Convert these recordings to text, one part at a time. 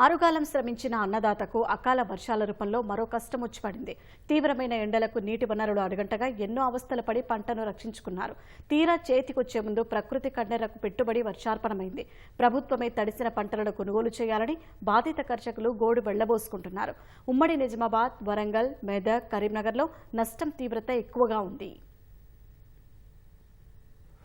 ఆరుగాలం శ్రమించిన అన్నదాతకు అకాల వర్షాల రూపంలో మరో కష్టం వచ్చి పడింది తీవ్రమైన ఎండలకు నీటి వనరులు అడుగంటగా ఎన్నో అవస్థలు పడి పంటను రక్షించుకున్నారు. తీరా చేతికొచ్చే ముందు ప్రకృతి కన్నెరకు పెట్టుబడి వర్షార్పణమైంది. ప్రభుత్వమే తడిసిన పంటలను కొనుగోలు చేయాలని బాధిత కర్షకులు గోడు వెళ్ళబోసుకుంటున్నారు. ఉమ్మడి నిజామాబాద్ వరంగల్ మెదక్ కరీంనగర్లో నష్టం తీవ్రత ఎక్కువగా ఉంది.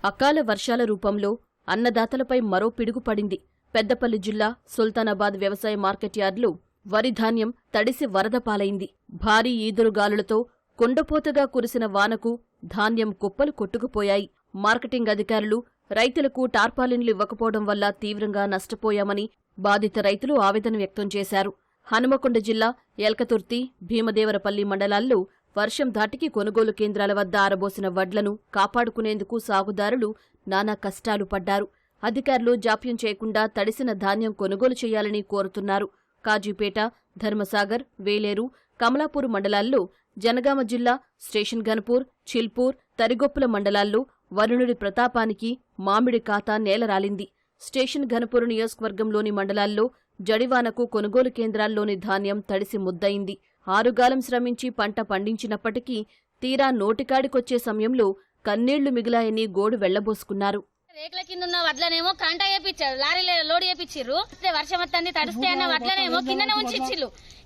అకాల వర్షాల రూపంలో అన్నదాతలపై మరో పిడుగు పడింది. పెద్దపల్లి జిల్లా సుల్తానాబాద్ వ్యవసాయ మార్కెట్ యార్డులో వరి ధాన్యం తడిసి వరద పాలైంది. భారీ ఈదురుగాలులతో కుండపోతగా కురిసిన వానకు ధాన్యం కుప్పలు కొట్టుకుపోయాయి. మార్కెటింగ్ అధికారులు రైతులకు టార్పాలిన్లు ఇవ్వకపోవడం వల్ల తీవ్రంగా నష్టపోయామని బాధిత రైతులు ఆవేదన వ్యక్తం చేశారు. హనుమకొండ జిల్లా ఎల్కతుర్తి భీమదేవరపల్లి మండలాల్లో వర్షం ధాటికి కొనుగోలు కేంద్రాల వద్ద ఆరబోసిన వడ్లను కాపాడుకునేందుకు సాగుదారులు నానా కష్టాలు పడ్డారు. అధికారులు జాప్యం చేయకుండా తడిసిన ధాన్యం కొనుగోలు చేయాలని కోరుతున్నారు. కాజీపేట ధర్మసాగర్ వేలేరు కమలాపూర్ మండలాల్లో జనగామ జిల్లా స్టేషన్ గన్పూర్ చిల్పూర్ తరిగొప్పుల మండలాల్లో వరుణుడి ప్రతాపానికి మామిడి ఖాతా నేలరాలింది స్టేషన్ ఘనపూర్ నియోజకవర్గంలోని మండలాల్లో జడివానకు కొనుగోలు కేంద్రాల్లోని ధాన్యం తడిసి ముద్దయింది. ఆరుగాలం శ్రమించి పంట పండించినప్పటికీ తీరా నోటికాడికొచ్చే సమయంలో కన్నీళ్ళు మిగిలాయని గోడు వెళ్ళబోసుకున్నారు. రేకుల కింద ఉన్న వడ్లనేమో కాంటా వేపించారు లారీ లోడ్ వేపించారు వర్షం వస్తుంది తడిస్తే అన్న వడ్లనేమో కిందనే ఉంచి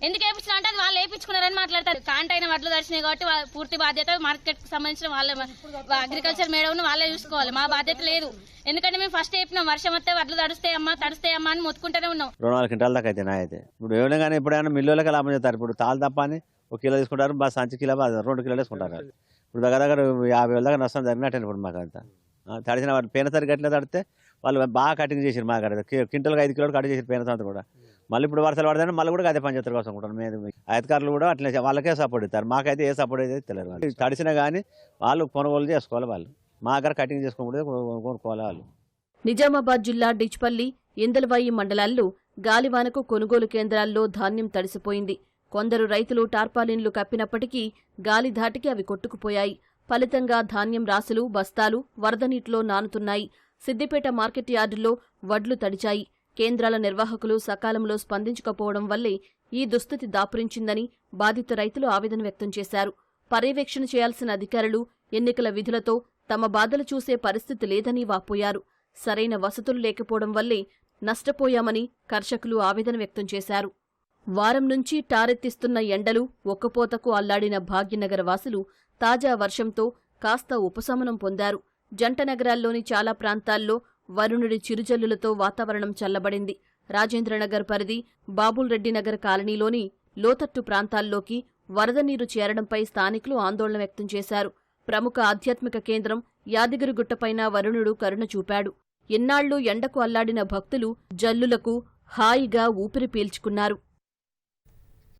ఎందుకు వేపించిన అంటే అది వాళ్ళు వేపించుకున్నారని మాట్లాడతారు. కాంట అయిన వడ్లు తడిచినాయి కాబట్టి పూర్తి బాధ్యత మార్కెట్కి సంబంధించిన వాళ్ళ అగ్రికల్చర్ మేడం వాళ్ళే చూసుకోవాలి. మా బాధ్యత లేదు. ఎందుకంటే మేము ఫస్ట్ చెప్పినాం వర్షం వస్తే వడ్లు తడుస్తాయమ్మా తడుస్తాయమ్మా అని మొత్తుకుంటూనే ఉన్నాం. రెండు నాలుగు క్వింటాల దాకా అయితే నా అయితే ఇప్పుడు ఏమైనా కానీ ఎప్పుడైనా మిల్లులకి లాభం చేస్తారు. ఇప్పుడు తాలు తప్ప అని ఒక కిలో తీసుకుంటారు బా సంచి కిలో రెండు కిలోలు వేసుకుంటారు ఇప్పుడు దగ్గర దగ్గర యాభై వేల దాకా నష్టం జరిగినట్టు ఇప్పుడు మాకు అంతా తడిసిన వాళ్ళు పేన సరి తడితే వాళ్ళు బాగా కటింగ్ చేసారు మా అక్కడ క్వింటల్కి ఐదు కిలోలు కట్ చేసారు పేన కూడా. మళ్ళీ ఇప్పుడు వర్షాలు పడతాయని మళ్ళీ కూడా అదే పని చేస్తారు కోసం కూడా. మేము అధికారులు కూడా అట్లే వాళ్ళకే సపోర్ట్ ఇస్తారు. మాకైతే ఏ సపోర్ట్ అయితే తెలియదు వాళ్ళు తడిసినా కానీ వాళ్ళు కొనుగోలు చేసుకోవాలి వాళ్ళు. మా దగ్గర కటింగ్ చేసుకోకూడదు కొనుక్కోవాలి వాళ్ళు. నిజామాబాద్ జిల్లా డిచ్పల్లి ఇందలవాయి మండలాల్లో గాలివానకు కొనుగోలు కేంద్రాల్లో ధాన్యం తడిసిపోయింది. కొందరు రైతులు టార్పాలిన్లు కప్పినప్పటికీ గాలి ధాటికి అవి కొట్టుకుపోయాయి. ఫలితంగా ధాన్యం రాసులు బస్తాలు వరద నీటిలో నానుతున్నాయి. సిద్దిపేట మార్కెట్ యార్డులో వడ్లు తడిచాయి. కేంద్రాల నిర్వాహకులు సకాలంలో స్పందించకపోవడం వల్లే ఈ దుస్థితి దాపురించిందని బాధిత రైతులు ఆవేదన వ్యక్తం చేశారు. పర్యవేక్షణ చేయాల్సిన అధికారులు ఎన్నికల విధులతో తమ బాధలు చూసే పరిస్థితి లేదని వాపోయారు. సరైన వసతులు లేకపోవడం వల్లే నష్టపోయామని కర్షకులు ఆవేదన వ్యక్తం చేశారు. వారం నుంచి టారెత్తిస్తున్న ఎండలు ఒక్కపోతకు అల్లాడిన భాగ్యనగర వాసులు తాజా వర్షంతో కాస్త ఉపశమనం పొందారు. జంట నగరాల్లోని చాలా ప్రాంతాల్లో వరుణుడి చిరుజల్లులతో వాతావరణం చల్లబడింది. రాజేంద్రనగర్ పరిధి బాబుల్రెడ్డి నగర్ కాలనీలోని లోతట్టు ప్రాంతాల్లోకి వరద నీరు చేరడంపై స్థానికులు ఆందోళన వ్యక్తం చేశారు. ప్రముఖ ఆధ్యాత్మిక కేంద్రం యాదగిరిగుట్టపైన వరుణుడు కరుణ చూపాడు. ఎన్నాళ్ళు ఎండకు అల్లాడిన భక్తులు జల్లులకు హాయిగా ఊపిరి పీల్చుకున్నారు.